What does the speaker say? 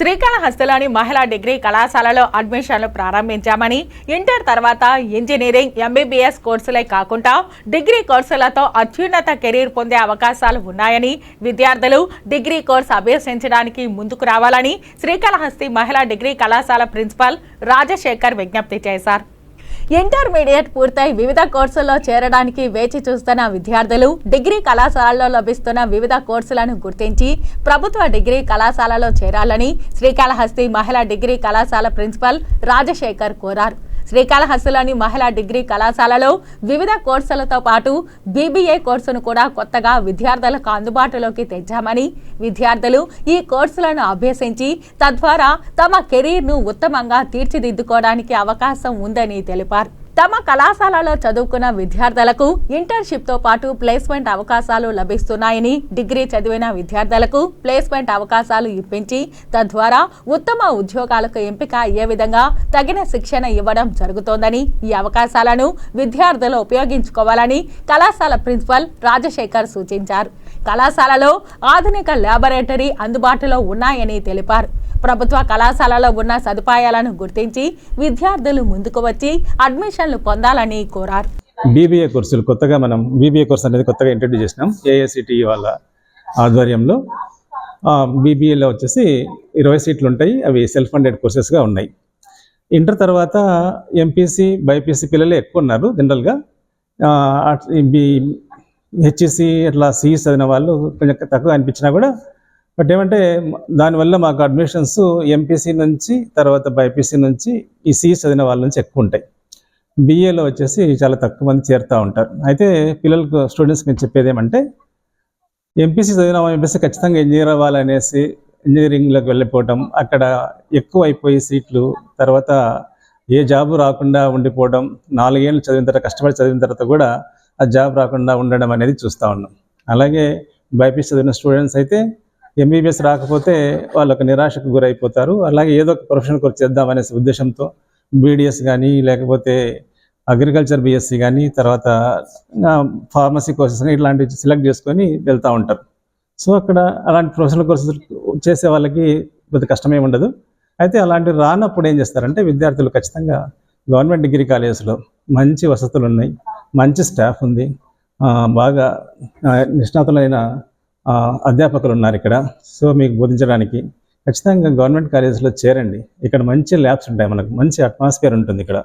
శ్రీకాళహస్తిలోని మహిళా డిగ్రీ కళాశాలలో అడ్మిషన్లు ప్రారంభించామని ఇంటర్ తర్వాత ఇంజనీరింగ్ ఎంబీబీఎస్ కోర్సులే కాకుండా డిగ్రీ కోర్సులతో అత్యున్నత కెరీర్ పొందే అవకాశాలు ఉన్నాయని విద్యార్థులు డిగ్రీ కోర్సు అభ్యసించడానికి ముందుకు రావాలని శ్రీకాళహస్తి మహిళా డిగ్రీ కళాశాల ప్రిన్సిపల్ రాజశేఖర్ విజ్ఞప్తి చేశారు. ఇంటర్మీడియట్ పూర్తయి వివిధ కోర్సుల్లో చేరడానికి వేచి చూస్తున్న విద్యార్థులు డిగ్రీ కళాశాలలో లభిస్తున్న వివిధ కోర్సులను గుర్తించి ప్రభుత్వ డిగ్రీ కళాశాలలో చేరాలని శ్రీకాళహస్తి మహిళా డిగ్రీ కళాశాల ప్రిన్సిపల్ రాజశేఖర్ కోరారు. శ్రీకాళహస్తిలోని మహిళా డిగ్రీ కళాశాలలో వివిధ కోర్సులతో పాటు బీబీఏ కోర్సును కూడా కొత్తగా విద్యార్థులకు అందుబాటులోకి తెచ్చామని విద్యార్థులు ఈ కోర్సులను అభ్యసించి తద్వారా తమ కెరీర్ను ఉత్తమంగా తీర్చిదిద్దుకోవడానికి అవకాశం ఉందని తెలిపారు. తమ కళాశాలలో చదువుకున్న విద్యార్థులకు ఇంటర్న్షిప్తో పాటు ప్లేస్మెంట్ అవకాశాలు లభిస్తున్నాయని డిగ్రీ చదివిన విద్యార్థులకు ప్లేస్మెంట్ అవకాశాలు ఇప్పించి తద్వారా ఉత్తమ ఉద్యోగాలకు ఎంపిక అయ్యే విధంగా తగిన శిక్షణ ఇవ్వడం జరుగుతోందని ఈ అవకాశాలను విద్యార్థులు ఉపయోగించుకోవాలని కళాశాల ప్రిన్సిపల్ రాజశేఖర్ సూచించారు. కళాశాలలో ఆధునిక ల్యాబొరేటరీ అందుబాటులో ఉన్నాయని తెలిపారు. ప్రభుత్వ కళాశాలలో ఉన్న సదుపాయాలను గుర్తించి విద్యార్థులు ముందుకు వచ్చి అడ్మిషన్ అడ్మిషన్లు పొందాలని కోరారు. బీబీఏ కోర్సులు కొత్తగా మనం బీబీఏ కోర్స్ అనేది కొత్తగా ఇంట్రడ్యూస్ చేసినాం. ఏఐసిటిఈ వాళ్ళ ఆధ్వర్యంలో. బీబీఏలో వచ్చేసి ఇరవై సీట్లు ఉంటాయి. అవి సెల్ఫ్ ఫండెడ్ కోర్సెస్గా ఉన్నాయి. ఇంటర్ తర్వాత ఎంపీసీ బైపీసీ పిల్లలే ఎక్కువ ఉన్నారు జనరల్గా బీ హెచ్ఈసి అట్లా సిఈ చదివిన వాళ్ళు కొంచెం తక్కువ అనిపించినా కూడా. బట్ ఏమంటే దానివల్ల మాకు అడ్మిషన్స్ ఎంపీసీ నుంచి తర్వాత బైపీసీ నుంచి ఈ సిఈసి చదివిన వాళ్ళ నుంచి ఎక్కువ ఉంటాయి. బీఏలో వచ్చేసి చాలా తక్కువ మంది చేరుతూ ఉంటారు. అయితే పిల్లలకు స్టూడెంట్స్కి మేము చెప్పేది ఏమంటే ఎంపీసీ చదివిన ఎంపీసీ ఖచ్చితంగా ఇంజనీర్ అవ్వాలనేసి ఇంజనీరింగ్లోకి వెళ్ళిపోవటం అక్కడ ఎక్కువ అయిపోయి సీట్లు తర్వాత ఏ జాబు రాకుండా ఉండిపోవడం నాలుగేళ్ళు చదివిన తర్వాత కష్టపడి చదివిన తర్వాత కూడా ఆ జాబ్ రాకుండా ఉండడం అనేది చూస్తూ ఉన్నాం. అలాగే బైపీసీ చదివిన స్టూడెంట్స్ అయితే ఎంబీబీఎస్ రాకపోతే వాళ్ళకు నిరాశకు గురైపోతారు. అలాగే ఏదో ఒక ప్రొఫెషన్ కోర్స్ చేద్దామనే ఉద్దేశంతో బీడిఎస్ కానీ లేకపోతే అగ్రికల్చర్ బీఎస్సీ కానీ తర్వాత ఫార్మసీ కోర్సెస్ కానీ ఇట్లాంటివి సెలెక్ట్ చేసుకొని వెళ్తూ ఉంటారు. సో అక్కడ అలాంటి ప్రొఫెషనల్ కోర్సెస్ చేసే వాళ్ళకి పెద్ద కష్టమే ఉండదు. అయితే అలాంటివి రానప్పుడు ఏం చేస్తారంటే విద్యార్థులు ఖచ్చితంగా గవర్నమెంట్ డిగ్రీ కాలేజెస్లో మంచి వసతులు ఉన్నాయి మంచి స్టాఫ్ ఉంది బాగా నిష్ణాతులైన అధ్యాపకులు ఉన్నారు ఇక్కడ. సో మీకు బోధించడానికి ఖచ్చితంగా గవర్నమెంట్ కాలేజెస్లో చేరండి. ఇక్కడ మంచి ల్యాబ్స్ ఉంటాయి మనకు. మంచి అట్మాస్ఫియర్ ఉంటుంది ఇక్కడ.